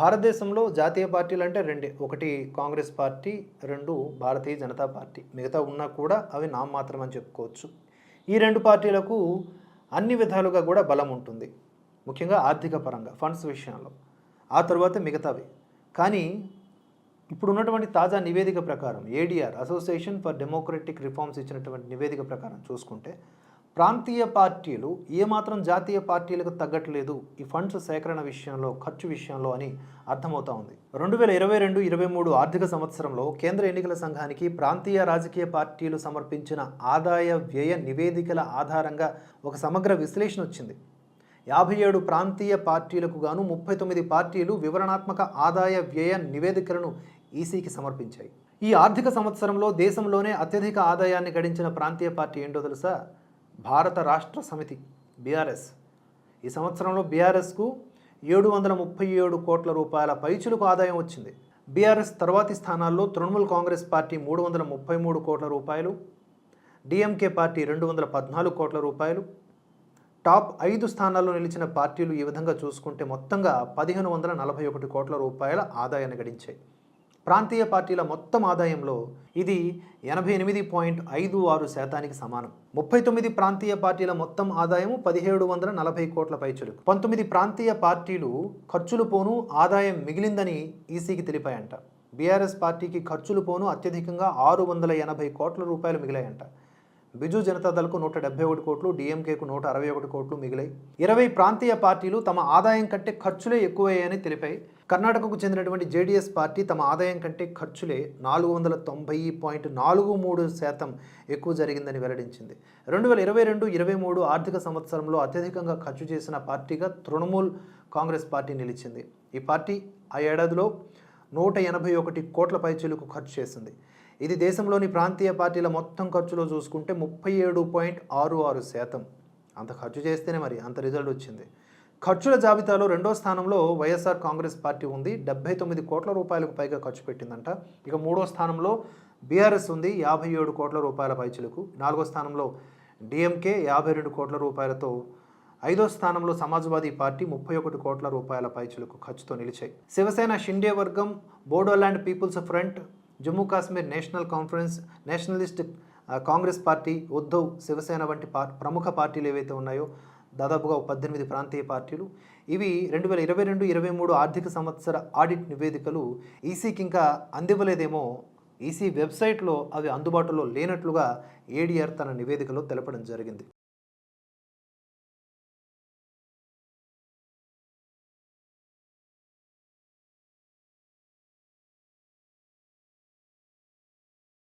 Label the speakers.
Speaker 1: భారతదేశంలో జాతీయ పార్టీలు అంటే రెండే. ఒకటి కాంగ్రెస్ పార్టీ రెండు భారతీయ జనతా పార్టీ. మిగతా ఉన్నా కూడా అవి నామమాత్రం అని చెప్పుకోవచ్చు. ఈ రెండు పార్టీలకు అన్ని విధాలుగా కూడా బలం ఉంటుంది. ముఖ్యంగా ఆర్థిక పరంగా ఫండ్స్ విషయంలో. ఆ తర్వాత మిగతావి. కానీ ఇప్పుడు ఉన్నటువంటి తాజా నివేదిక ప్రకారం ADR association for democratic reforms ఇచ్చినటువంటి నివేదిక ప్రకారం చూసుకుంటే ప్రాంతీయ పార్టీలు ఏమాత్రం జాతీయ పార్టీలకు తగ్గట్లేదు ఈ ఫండ్స్ సేకరణ విషయంలో ఖర్చు విషయంలో అని అర్థమవుతా ఉంది. రెండు వేల ఇరవై రెండు ఇరవై మూడు ఆర్థిక సంవత్సరంలో కేంద్ర ఎన్నికల సంఘానికి ప్రాంతీయ రాజకీయ పార్టీలు సమర్పించిన ఆదాయ వ్యయ నివేదికల ఆధారంగా ఒక సమగ్ర విశ్లేషణ వచ్చింది. యాభై ఏడు ప్రాంతీయ పార్టీలకు గాను ముప్పై తొమ్మిది పార్టీలు వివరణాత్మక ఆదాయ వ్యయ నివేదికలను ఈసీకి సమర్పించాయి. ఈ ఆర్థిక సంవత్సరంలో దేశంలోనే అత్యధిక ఆదాయాన్ని గడించిన ప్రాంతీయ పార్టీ ఏంటో తెలుసా? భారత రాష్ట్ర సమితి బీఆర్ఎస్. ఈ సంవత్సరంలో బీఆర్ఎస్కు ఏడు వందల ముప్పై ఏడు కోట్ల రూపాయల పైచులకు ఆదాయం వచ్చింది. బీఆర్ఎస్ తర్వాతి స్థానాల్లో తృణమూల్ కాంగ్రెస్ పార్టీ మూడు వందల ముప్పై మూడు కోట్ల రూపాయలు డిఎంకే పార్టీ రెండు వందల పద్నాలుగు కోట్ల రూపాయలు. టాప్ ఐదు స్థానాల్లో నిలిచిన పార్టీలు ఈ విధంగా చూసుకుంటే మొత్తంగా పదిహేను వందల నలభై ఒకటి కోట్ల రూపాయల ఆదాయాన్ని గడించాయి. ప్రాంతీయ పార్టీల మొత్తం ఆదాయంలో ఇది ఎనభై ఎనిమిది పాయింట్ ఐదు ఆరు శాతానికి సమానం. ముప్పై తొమ్మిది ప్రాంతీయ పార్టీల మొత్తం ఆదాయము పదిహేడు వందల నలభై కోట్ల పైచులకు. పంతొమ్మిది ప్రాంతీయ పార్టీలు ఖర్చులు పోను ఆదాయం మిగిలిందని ఈసీకి తెలిపాయంట. బీఆర్ఎస్ పార్టీకి ఖర్చులు పోను అత్యధికంగా ఆరు వందల ఎనభై కోట్ల రూపాయలు మిగిలాయంట. బిజు జనతాదళ్కు నూట డెబ్బై ఒకటి కోట్లు డిఎంకేకు నూట అరవై ఒకటి కోట్లు మిగిలాయి. ఇరవై ప్రాంతీయ పార్టీలు తమ ఆదాయం కంటే ఖర్చులే ఎక్కువయ్యాయని తెలిపాయి. కర్ణాటకకు చెందినటువంటి జేడీఎస్ పార్టీ తమ ఆదాయం కంటే ఖర్చులే నాలుగు వందల తొంభై పాయింట్ నాలుగు మూడు శాతం ఎక్కువ జరిగిందని వెల్లడించింది. రెండు వేల ఇరవై రెండు ఇరవై మూడు ఆర్థిక సంవత్సరంలో అత్యధికంగా ఖర్చు చేసిన పార్టీగా తృణమూల్ కాంగ్రెస్ పార్టీ నిలిచింది. ఈ పార్టీ ఆ ఏడాదిలో నూట ఎనభై ఒకటి కోట్ల పైచీలకు ఖర్చు చేసింది. ఇది దేశంలోని ప్రాంతీయ పార్టీల మొత్తం ఖర్చులో చూసుకుంటే ముప్పై ఏడు పాయింట్ ఆరు ఆరు శాతం. అంత ఖర్చు చేస్తేనే మరి అంత రిజల్ట్ వచ్చింది. ఖర్చుల జాబితాలో రెండో స్థానంలో వైఎస్ఆర్ కాంగ్రెస్ పార్టీ ఉంది. డెబ్బై తొమ్మిది కోట్ల రూపాయలకు పైగా ఖర్చు పెట్టిందంట. ఇక మూడో స్థానంలో బీఆర్ఎస్ ఉంది యాభై ఏడు కోట్ల రూపాయల పైచలకు. నాలుగో స్థానంలో డిఎంకే యాభై రెండు కోట్ల రూపాయలతో. ఐదో స్థానంలో సమాజ్వాదీ పార్టీ ముప్పై ఒకటి కోట్ల రూపాయల పైచులకు ఖర్చుతో నిలిచాయి. శివసేన షిండే వర్గం Bodoland People's Front Jammu Kashmir National Conference Nationalist Congress Party Uddhav Shiv Sena వంటి పా- ప్రముఖ పార్టీలు ఏవైతే ఉన్నాయో దాదాపుగా పద్దెనిమిది ప్రాంతీయ పార్టీలు. ఇవి రెండు వేల ఇరవై రెండు ఇరవై మూడు ఆర్థిక సంవత్సర ఆడిట్ నివేదికలు ఈసీకి ఇంకా అందివ్వలేదేమో. ఈసీ వెబ్సైట్లో అవి అందుబాటులో లేనట్లుగా ఏడీఆర్ తన నివేదికలో తెలపడం జరిగింది.